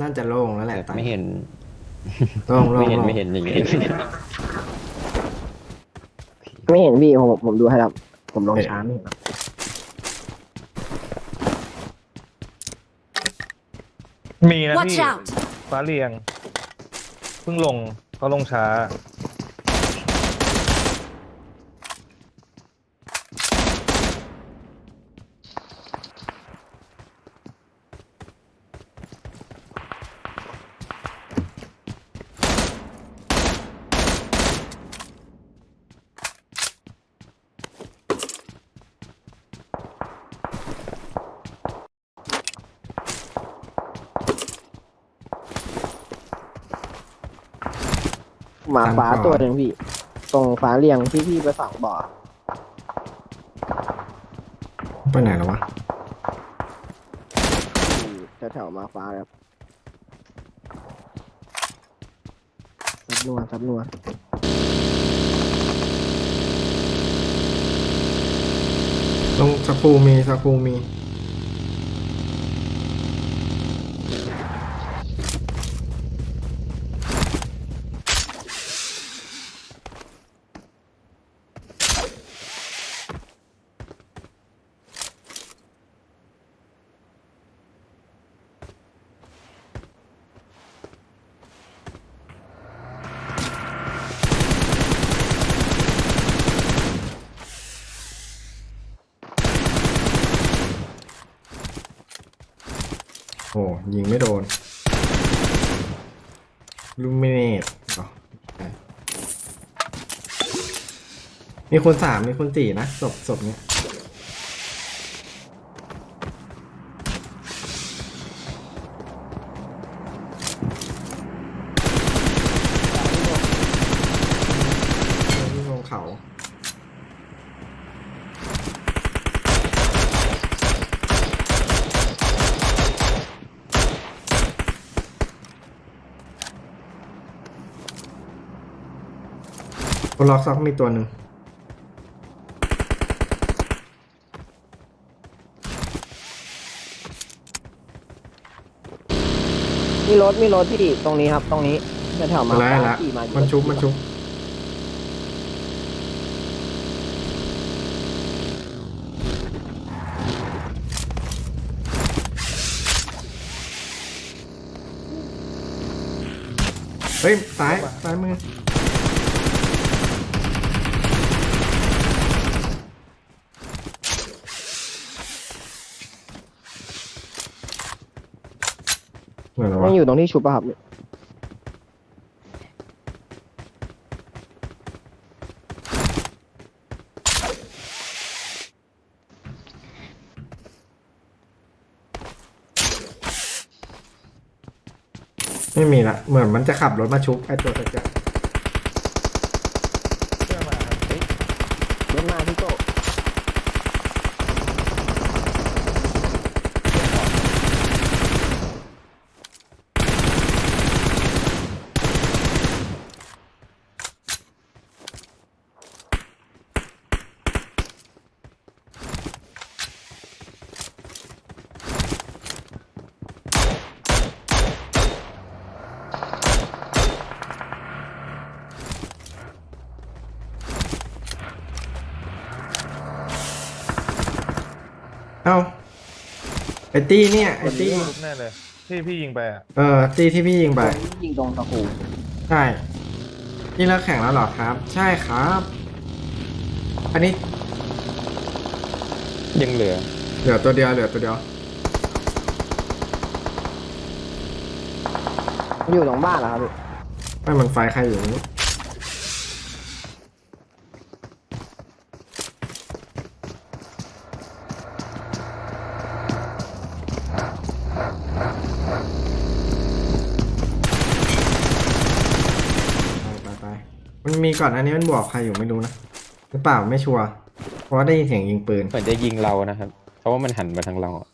น่าจะโล่งแล้วแหละแต่ตอนไม่เห็นโล่งโล่งไม่เห็นโล่งไม่เห็นอย่างงี้ไม่เห็นพี่ผมผมดูให้ครับผมลงช้าไม่เห็นครับมีนะ Watch พี่ out! ฟ้าเรียงเพิ่งลงเขาลงช้า หมาฟ้าตัวหนึ่งพี่ ตรงฟ้าเรียงที่พี่ไปฝังบ่อไปไหนแล้ววะอยู่แถวๆมาฟ้าครับซับนวลซับนวลตรงสกูมีสกูมี โอ้ยิงไม่โดน ลูมิเนตอ๋อใช่ มีคนสามมีคนสี่นะศพศพเนี้ยลงเขา คนล็อกซ็อกมีตัวหนึ่ง มีรถมีรถพี่ตรงนี้ครับ ตรงนี้แถวๆมาแล้วฟ้าแล้วขี่มาอยู่มันชุบมันชุบเฮ้ยซ้ายซ้ายมือ เหมือนอะไรไม่วะอยู่ตรงที่ชุบอะครับไม่มีละ เหมือนมันจะขับรถมาชุบไอ้ตัวตะเกียบ เชื่อมาครับเฮ้ย รถมาพี่โก้ เอ้า ไอ้ตี้เนี่ยไอ้ตี้รูปแน่เลย ที่พี่ยิงไปอะเออตี้ที่พี่ยิงไปยิงตรงตะคูใช่นี่เลิกแข่งแล้วเหรอครับ ใช่ครับ อันนี้ยังเหลือ เหลือตัวเดียวเหลือตัวเดียวอยู่ตรงบ้านเหรอครับพี่ไม่มันไฟใครอยู่ไม่รู้ไปไปไป มันมีก่อนอันนี้มันบอกใครอยู่ไม่รู้นะหรือเปล่าไม่ชัวร์เพราะว่าได้ยินเสียงยิงปืน เหมือนจะยิงเรานะครับ เพราะว่ามันหันมาทางเราอะ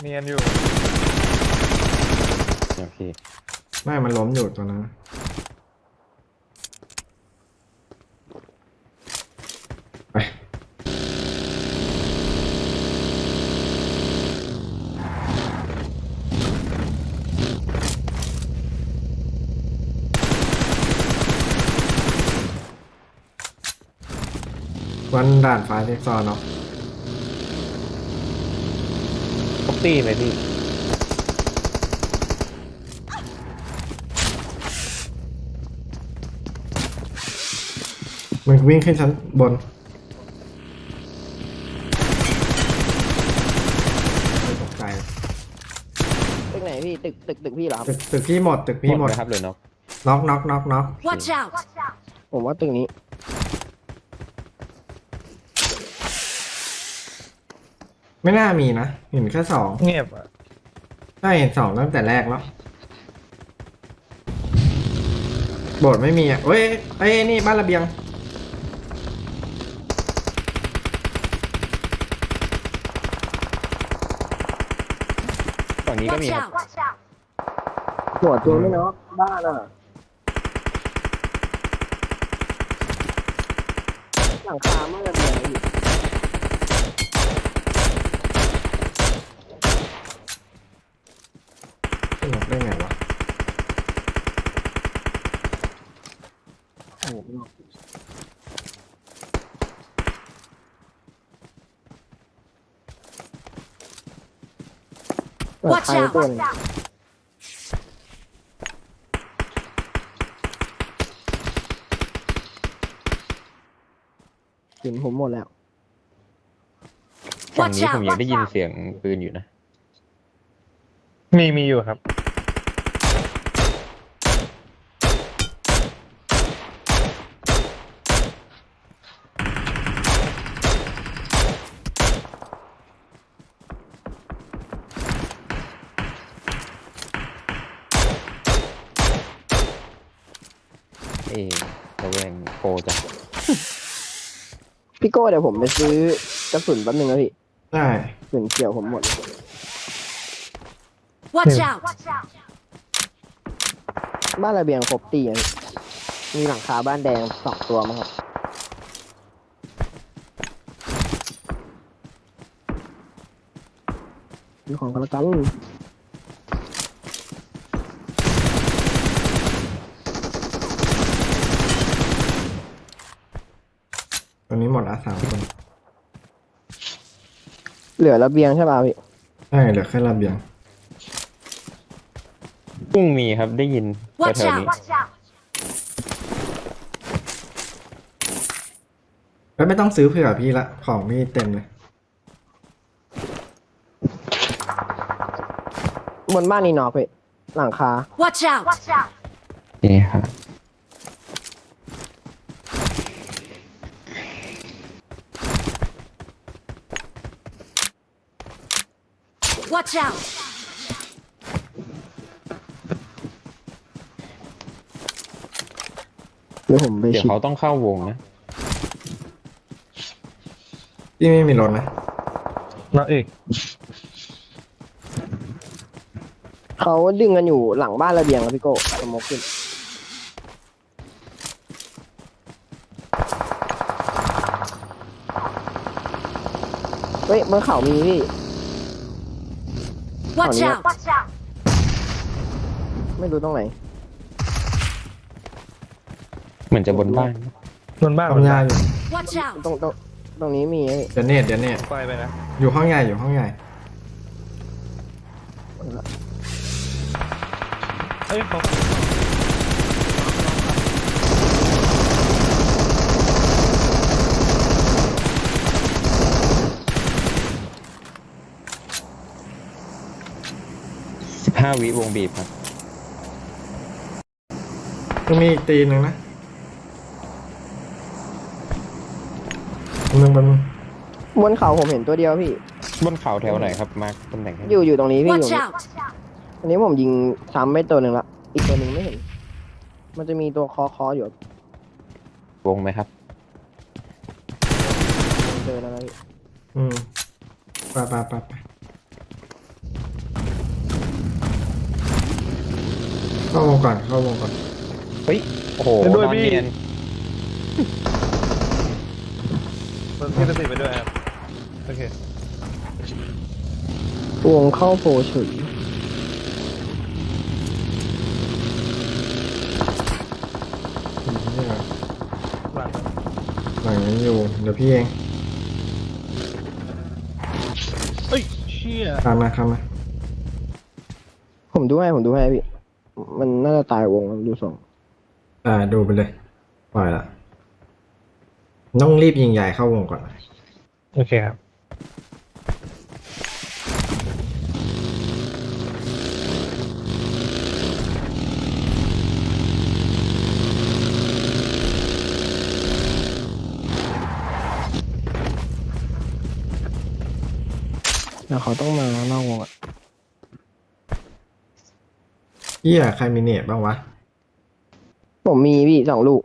เนียนอยู่โอเคไม่มันล้มอยู่ตัวนั้น วันด่านฟ้าเท็กซอนเนาะพกตี้ไหมพี่ มันวิ่งขึ้นชั้นบนไม่ตกใจตึกไหนพี่ตึกตึกตึกพี่เหรอครับตึกตึกพี่หมด ตึกพี่หมดนะครับเหลยเนาะน็อกน็อกน็อกน็อก Watch out! ผมว่าตึกนี้ ไม่น่ามีนะ เห็นแค่สองเงียบอะใช่เห็นสองตั้งแต่แรกแล้วโบสถ์ไม่มีอะเอ้ยเอ้ยนี่บ้านระเบียง ฝั่งนี้ก็มี Watch ครับ out! หัวตัวไม่เนาะบ้านอะหลังคาเมื่อระเบียงพี่ ขึ้นรถได้ไงวะโอ้โหเปิด Watch ไฟตัว out! หนึงเห็นผมหมดแล้ว ฝั่งนี้ Watch ผม out ยังได้ยินเสียงปืนอยู่นะ มีมีอยู่ครับ เอ๊ะระแวงโคจ้ะพี่โก้เดี๋ยวผมไปซื้อกระสุนแป๊บนึงนะพี่ได้ กระสุนเกี่ยวผมหมด Watch out! บ้านระเบียงครบตีอะพี่มีหลังคาบ้านแดงสองตัวมั้งครับมีของกันละกันตรงนี้หมดละสามคนเหลือระเบียงใช่ป่ะพี่ ใช่เหลือแค่ระเบียง พุ่งมีครับได้ยิน Watch แถวๆนี้ out! แล้วไม่ต้องซื้อเผื่อพี่ละ ของพี่เต็มเลย บนบ้านนี่นอกพี่หลังคา Watch out! นี่ครับ Watch out! เดี๋ยวผมไปเดี๋ยวชิดเขาต้องเข้าวงนะ พี่ไม่มีรถนะน้องเอกเขาดึงกันอยู่หลังบ้านระเบียงครับพี่โก้สโมกขึ้นเฮ้ยบนเขามีพี่ Watch Oh, yeah. out! ไม่รู้ตรงไหน เหมือนจะบนบ้านนนบ้านต้บองนยาบ้านอยู่ Watch out! ตรงตรงตรงนี้มีนะพี่เดี๋ยวเนตเดี๋ยวเนตไปไปนะอยู่ห้องใหญ่อยู่ห้องใหญ่ เอ้ยเขาสิบห้าวิวงบีบครับต้องมีอีกตีหนึ่งนะ มึงมันงบนเขาผมเห็นตัวเดียวพี่ บนเขาแถวไหนครับมาร์คตำแหน่งให้อยู่อยู่ตรงนี้พี่อยู่ Watch ตรงนี้ out! อันนี้ผมยิงซ้ำไปตัวหนึ่งละ อีกตัวหนึ่งไม่เห็น มันจะมีตัวคอคออยู่วงไหมครับ เจอแล้วนะพี่อืมไปไปไปไปเข้าวงก่อนเข้าวงก่อนเฮ้ยโอ้โหไปด้วยนอนพี่ เนียน มันพี่จะติดไปด้วยครับ โอเควงเข้าโผล่ฉุยนี่ไงหลังหลังยังอยู่ เดี๋ยวพี่เองเฮ้ย เชี่ยข้ามมาข้ามมาผมดูให้ผมดูให้พี่ มันน่าจะตายวงครับดูทรงอ่าดูไปเลย ปล่อยละ ต้องรีบยิงใหญ่เข้าวงก่อนโอเคครับแล้วเขาต้องมานอกวงอะเฮียใครมีเน็ตบ้างวะ ผมมีพี่สองลูก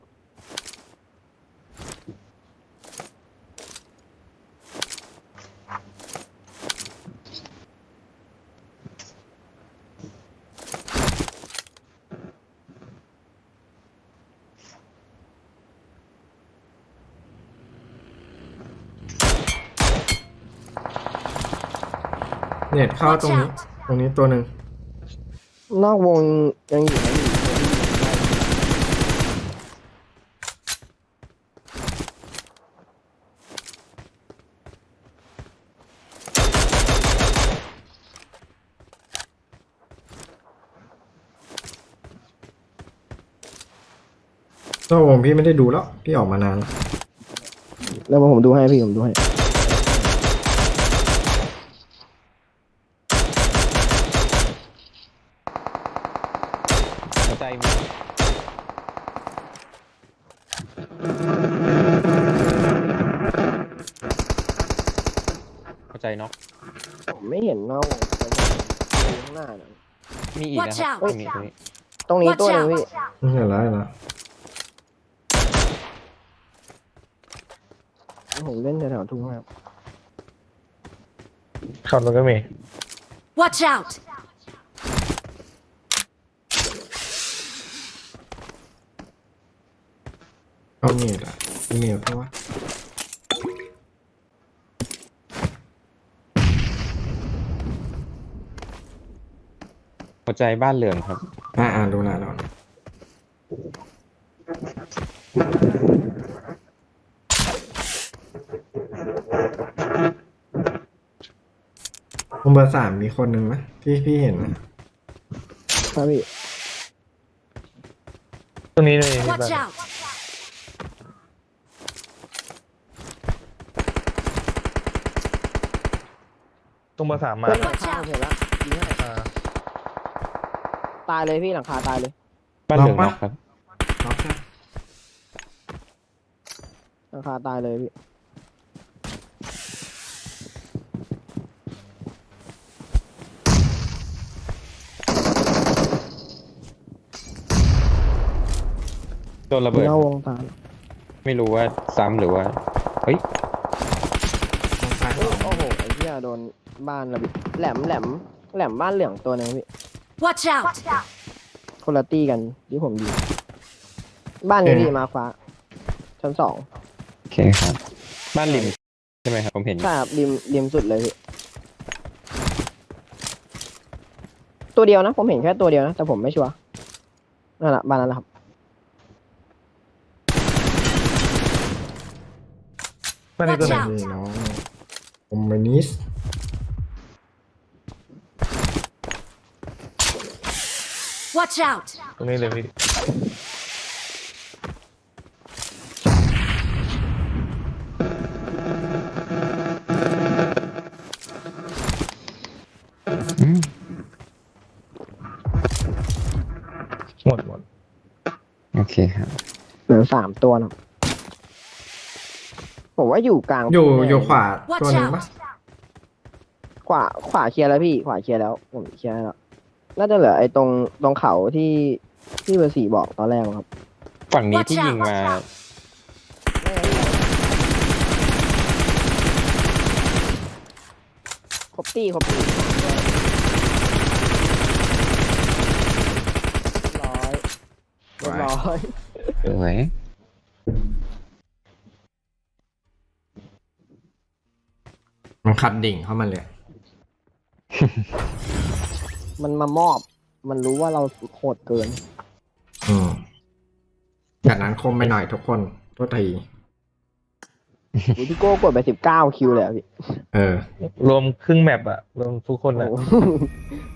เน็ตเข้าตรงนี้ ตรงนี้ตัวหนึ่งนอกวงยังอยู่นะพี่ตัววงพี่ไม่ได้ดูแล้ว พี่ออกมานานแล้ว แล้วผมดูให้พี่ผมดูให้ ใจมีหัวใจน็อกผมไม่เห็นนอกวงแต่ว่าอยู่ข้างหน้าน่ะมีอีกนะครับ Watch out มีตรงนี้ตรงนี้ Watch ตัวหนึง out พี่ไม่เห็นแล้วนะผมเล่นแถวๆทุ่งครับ ขับรถก็มี Watch out! เอาเน็ตอะมีเน็ตเพราะว่าหัวใจบ้านเหลืองครับอ่าอ่าดูแลแล้วผมเบอร์สามมีคนหนึ่งนะที่พี่เห็นนะครับพี่ตรงนี้เลยมี Watch บ้าน out! ตรงเบอร์สามมาเฮ้ยหลังคาเห็นแล้วยิงให้อ่าตายเลยพี่หลังคาตายเลย บ้านเหลืองน็อกครับ น็อกใช่หลังคาตายเลยพี่ โดนระเบิดนอกวงตายไม่รู้ว่าซ้ำหรือว่าเฮ้ยต้องไปโอ้โอ้โหไอ้เหี้ยโดน บ้านระเบิดแหลมแหลมแหลมบ้านเหลืองตัวหนึงพี่ Watch out! คนละตี้กันที่ผมยิงบ้านนี้พี่มาฟ้าชั้นสองโอเคครับ บ้านริมใช่ไหมครับ ผมเห็น ใช่ครับริมริมสุดเลยพี่ตัวเดียวนะ ผมเห็นแค่ตัวเดียวนะ แต่ผมไม่ชัวร์นั่นแหละบ้านนั้นแหละครับ บ้านนี้ตัวไหน Watch out นี่น้องคอมมิวนิส Watch out! ตรงนี้เลยพี่อืมหมดหมดโอเคครับเหลือสามตัวนะผมว่าอยู่กลางอยู่แน่อยู่ขวา Watch ตัวหนึ่งปะ out! ขวาขวาเคลียร์แล้วพี่ ขวาเคลียร์แล้ว ผมเคลียร์แล้ว น่าจะเหลือไอ้ตรงตรงเขาที่ที่เบอร์สี่บอกตอนแรกมั้งครับฝั่งนี้ Watch ที่ยิง out! มา ครบตี้ครบตี้เรียบร้อยเรียบร้อยสวยมันขัดดิ่งเข้ามาเลย มันมามอบ มันรู้ว่าเราโหดเกิน อืมจากนั้นคมไปหน่อยทุกคนโทษทีโอ้พี่โก้กดไปสิบเก้าคิวเลยอะพี่เออรวมครึ่งแมปอะรวมทุกคนโอ้อะโห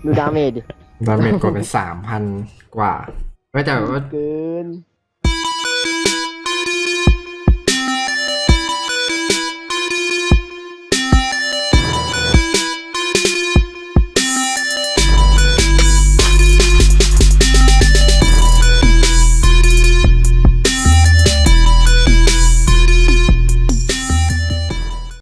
ดูดาเมจดิดาเมจกดไปสามพันกว่าไม่แต่ว่าเกิน